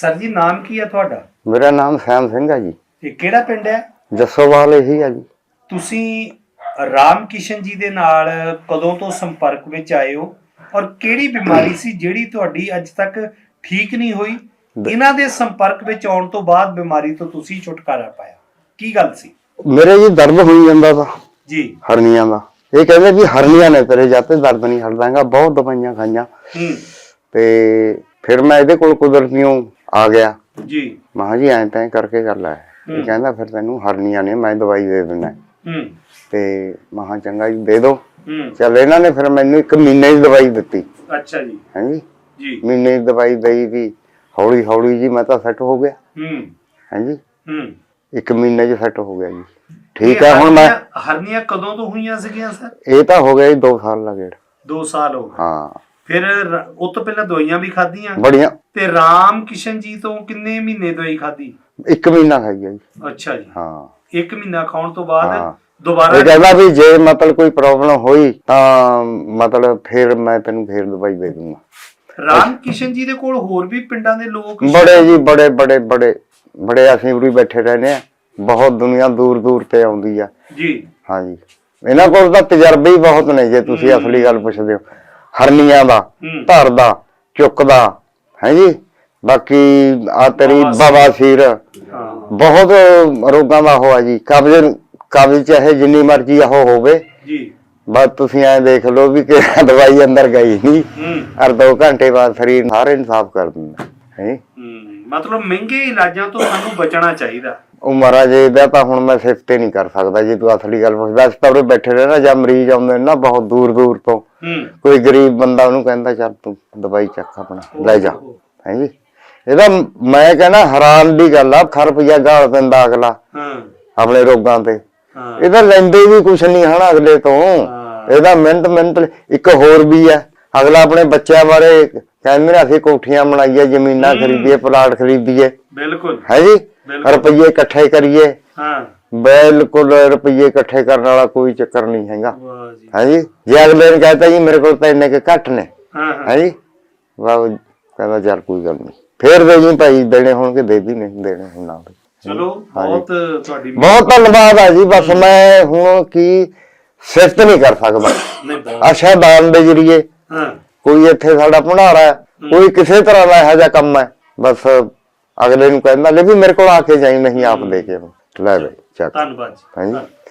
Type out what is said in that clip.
Sir ਜੀ ਨਾਮ ਕੀ ਹੈ ਤੁਹਾਡਾ? ਮੇਰਾ ਨਾਮ ਸੈਮ ਸਿੰਘ ਹੈ ਜੀ। ਤੇ ਕਿਹੜਾ ਪਿੰਡ ਹੈ? ਜੱਸੋਵਾਲ ਇਹੀ ਹੈ ਜੀ। ਤੁਸੀਂ ਰਾਮ ਕਿਸ਼ਨ ਜੀ ਦੇ ਨਾਲ ਕਦੋਂ ਤੋਂ ਸੰਪਰਕ ਵਿੱਚ ਆਏ ਹੋ? ਔਰ ਕਿਹੜੀ ਬਿਮਾਰੀ ਸੀ ਜਿਹੜੀ ਤੁਹਾਡੀ ਅੱਜ ਤੱਕ ਠੀਕ ਨਹੀਂ ਹੋਈ? ਇਹਨਾਂ ਦੇ ਸੰਪਰਕ ਵਿੱਚ ਆਉਣ ਤੋਂ ਬਾਅਦ ਬਿਮਾਰੀ ਤੋਂ ਤੁਸੀਂ ਛੁਟਕਾਰਾ ਪਾਇਆ। ਕੀ ਗੱਲ ਸੀ? ਮੇਰੇ ਜੀ ਦਰਦ ਹੋਈ ਜਾਂਦਾ ਤਾ ਜੀ। ਹਰਨੀਆਂ ਦਾ। ਇਹ ਕਹਿੰਦੇ ਵੀ ਹਰਨੀਆਂ ਨੇ ਤੇਰੇ ਜਾਤੇ ਦਰਦ ਨਹੀਂ ਹਟਦਾਗਾ ਬਹੁਤ ਦਵਾਈਆਂ ਖਾਈਆਂ। ਹੂੰ। ਤੇ ਫਿਰ ਮੈਂ ਇਹਦੇ ਕੋਲ ਕੁਦਰਤੀਓਂ ਆ ਗਿਆ। ਜੀ। ਮਹਾਂ ਜੀ ਐਂ ਤੈਂ ਕਰਕੇ ਕਰ ਲੈ। ਹੂੰ। ਇਹ ਕਹਿੰਦਾ ਫਿਰ ਤੈਨੂੰ ਹਰਨੀਆਂ ਨੇ ਮੈਂ ਦਵਾਈ ਦੇ ਦਿੰਦਾ। ਹੂੰ। ਤੇ ਮਹਾਂ ਚੰਗਾ ਜੀ ਦੇ ਦੋ। ਚੱਲ ਇਹਨਾਂ ਨੇ ਫਿਰ ਮੈਨੂੰ ਇੱਕ ਮਹੀਨੇ ਦੀ ਦਵਾਈ ਦਿੱਤੀ। ਅੱਛਾ ਜੀ। ਹਾਂਜੀ ਜੀ? ਮਹੀਨੇ ਦੀ ਦਵਾਈ ਦਈ ਵੀ ਹੌਲੀ ਹੌਲੀ ਜੀ ਮੈਂ ਤਾਂ ਸੈੱਟ ਹੋ ਗਿਆ। ਹੂੰ। ਹਾਂਜੀ ਹੂੰ। ਇੱਕ ਮਹੀਨੇ 'ਚ ਸੈੱਟ ਹੋ ਗਿਆ ਜੀ। ਠੀਕ ਹੈ ਹੁਣ ਮੈਂ ਹਰਨੀਆਂ ਕਦੋਂ ਤੋਂ ਹੋਈਆਂ ਸੀਗੀਆਂ ਸਰ? ਇਹ ਤਾਂ ਹੋ ਗਿਆ ਜੀ 2 ਸਾਲ ਲਗੇ 2 ਸਾਲ ਹੋ ਗਏ। ਹਾਂ। ਫਿਰ ਰ- ਉਹ ਤੋਂ ਪਹਿਲਾਂ ਦਵਾਈਆਂ ਵੀ ਖਾਧੀਆਂ। ਬੜੀਆਂ। ਤੇ ਰਾਮ ਕਿਸ਼ਨ ਜੀ ਤੋਂ ਕਿੰਨੇ ਮਹੀਨੇ ਦਵਾਈ ਖਾਧੀ? ਇੱਕ ਮਹੀਨਾ ਖਾਈ ਜੀ। ਅੱਛਾ ਜੀ। ਹਾਂ। ਇੱਕ ਮਹੀਨਾ ਖਾਣ ਤੋਂ ਬਾਅਦ ਹਾਂ। ਦੁਬਾਰਾ ਇਹ ਕਹਿੰਦਾ ਵੀ ਜੇ ਮਤਲਬ ਕੋਈ ਪ੍ਰੋਬਲਮ ਹੋਈ ਤਾਂ ਮਤਲਬ ਫਿਰ ਮੈਂ ਤੈਨੂੰ ਫੇਰ ਦਵਾਈ ਦੇ ਦੂੰਗਾ। ਰਾਮ ਕਿਸ਼ਨ ਜੀ ਦੇ ਕੋਲ ਹੋਰ ਵੀ ਪਿੰਡਾਂ ਦੇ ਲੋਕ ਬੜੇ ਜੀ ਬੜੇ ਬੜੇ ਬੜੇ ਬੜੇ ਅਸੀਂ ਉਰੀ ਬੈਠੇ ਰਹਿੰਦੇ ਆ ਬਹੁਤ ਦੁਨੀਆ ਦੂਰ ਦੂਰ ਤੇ ਆਉਂਦੀ ਆ। ਜੀ। ਹਾਂਜੀ। ਇਹਨਾਂ ਕੋਲ ਤਾਂ ਤਜਰਬੇ ਹੀ ਬਹੁਤ ਨੇ ਜੇ ਤੁਸੀਂ ਅਸਲੀ ਗੱਲ ਪੁੱਛਦੇ ਹੋ। ਹਰਨੀਆਂ ਦਾ ਧਰ ਦਾ ਚੁੱਕ ਦਾ ਹੈ ਜੀ? ਬਾਕੀ ਆ ਤੇਰੀ ਬਵਾਸੀਰ। ਹਾਂ। ਬਹੁਤ ਰੋਗਾਂ ਦਾ ਹੋਆ ਜੀ। ਕਬਜ਼ ਕਬਜ਼ ਚਾਹੇ ਜਿੰਨੀ ਮਰਜ਼ੀ ਉਹ ਹੋਵੇ। ਜੀ। ਬਸ ਤੁਸੀਂ ਐ ਦੇਖ ਲਓ ਵੀ ਕਿ ਦਵਾਈ ਅੰਦਰ ਗਈ ਨਹੀਂ ਹਰ 2 ਘੰਟੇ ਬਾਅਦ ਸਰੀਰ ਸਾਰੇ ਇਨਸਾਫ ਕਰ ਦਿੰਦਾ ਹੂੰ? ਮਤਲਬ ਮਹਿੰਗੇ ਇਲਾਜਾਂ ਤੋਂ ਸਾਨੂੰ ਬਚਣਾ ਚਾਹੀਦਾ। ਉਹ ਮਹਾਰਾਜ ਇਹਦਾ ਤਾਂ ਹੁਣ ਮੈਂ ਸਿਫਤੇ ਨਹੀਂ ਕਰ ਸਕਦਾ ਜੇ ਤੂੰ ਅਸਲੀ ਗੱਲ ਪੁੱਛਦਾ ਅਸੀਂ ਤਾਂ ਉਰੇ ਬੈਠੇ ਰਹਿਣਾ ਜਾਂ ਮਰੀਜ਼ ਆਉਂਦੇ ਨੇ ਨਾ ਬਹੁਤ ਦੂਰ ਦੂਰ ਤੋਂ। ਹੂੰ। ਕੋਈ ਗਰੀਬ ਬੰਦਾ ਉਹਨੂੰ ਕਹਿੰਦਾ ਚੱਲ ਤੂੰ ਦਵਾਈ ਚੱਕ ਆਪਣਾ ਲੈ ਜਾ। ਹੈ ਜੀ? ਇਹਦਾ ਮੈਂ ਕਹਿੰਦਾ ਹੈਰਾਨ ਦੀ ਗੱਲ ਆ ਖਰ ਰੁਪਈਆ ਗਾਲ ਦਿੰਦਾ ਅਗਲਾ ਹਾਂ। ਆਪਣੇ ਰੋਗਾਂ ਤੇ। ਹਾਂ। ਇਹਦਾ ਲੈਂਦੇ ਵੀ ਕੁਛ ਨਹੀਂ ਹਨਾ ਅਗਲੇ ਤੋਂ। ਹਾਂ। ਇਹਦਾ ਮਿੰਟ ਮਿੰਟ ਇੱਕ ਹੋਰ ਵੀ ਹੈ। ਅਗਲਾ ਆਪਣੇ ਬੱਚਿਆਂ ਬਾਰੇ ਕਹਿੰਦੇ ਨੇ ਅਸੀਂ ਕੋਠੀਆਂ ਬਣਾਈਏ ਜ਼ਮੀਨਾਂ ਖਰੀਦੀਏ ਪਲਾਟ ਖਰੀਦੀਏ। ਬਿਲਕੁਲ। ਹੈ ਜੀ। ਰੁਪਈਏ ਇਕੱਠੇ ਕਰੀਏ। ਹਾਂ। ਬਿਲਕੁਲ ਰੁਪਈਏ ਇਕੱਠੇ ਕਰਨ ਵਾਲਾ ਕੋਈ ਚੱਕਰ ਨਹੀਂ ਹੈਗਾ। ਵਾਹ ਜੀ। ਹੈ ਜੀ? ਜੇ ਅਗਲੇ ਨੇ ਕਹਤਾ ਜੀ ਮੇਰੇ ਕੋਲ ਤਾਂ ਇੰਨੇ ਕੁ ਘੱਟ ਨੇ। ਹਾਂ ਜੀ? ਵਾਹ ਕਹਿੰਦਾ ਚੱਲ ਕੋਈ ਗੱਲ ਨਹੀਂ। ਫੇਰ ਦੇ ਜੀ ਭਾਈ ਦੇਣੇ ਹੋਣਗੇ ਦੇ ਦੀ ਨਹੀਂ ਦੇਣੇ ਹੁਣ ਨਾ। ਚਲੋ ਬਹੁਤ ਤੁਹਾਡੀ ਬਹੁਤ ਧੰਨਵਾਦ ਆ ਜੀ। ਬਸ ਮੈਂ ਹੁਣ ਕੀ ਸਿਫਤ ਨਹੀਂ ਕਰ ਸਕਦਾ। ਆਸ਼ਾ ਦਾਨ ਦੇ ਜਰੀਏ ਹਾਂ। ਕੋਈ ਇੱਥੇ ਸਾਡਾ ਭੰਡਾਰਾ ਹੈ ਕੋਈ ਕਿਸੇ ਤਰ੍ਹਾਂ ਦਾ ਇਹੋ ਜਿਹਾ ਕੰਮ ਹੈ ਬਸ ਅਗਲੇ ਨੂੰ ਕਹਿੰਦਾ ਲੈ ਵੀ ਮੇਰੇ ਕੋਲ ਆ ਕੇ ਜਾਈ ਨਹੀਂ ਆਪ ਦੇ ਕੇ ਲੈ ਬਈ ਚੱਕ ਧੰਨਵਾਦ ਜੀ। ਹਾਂਜੀ।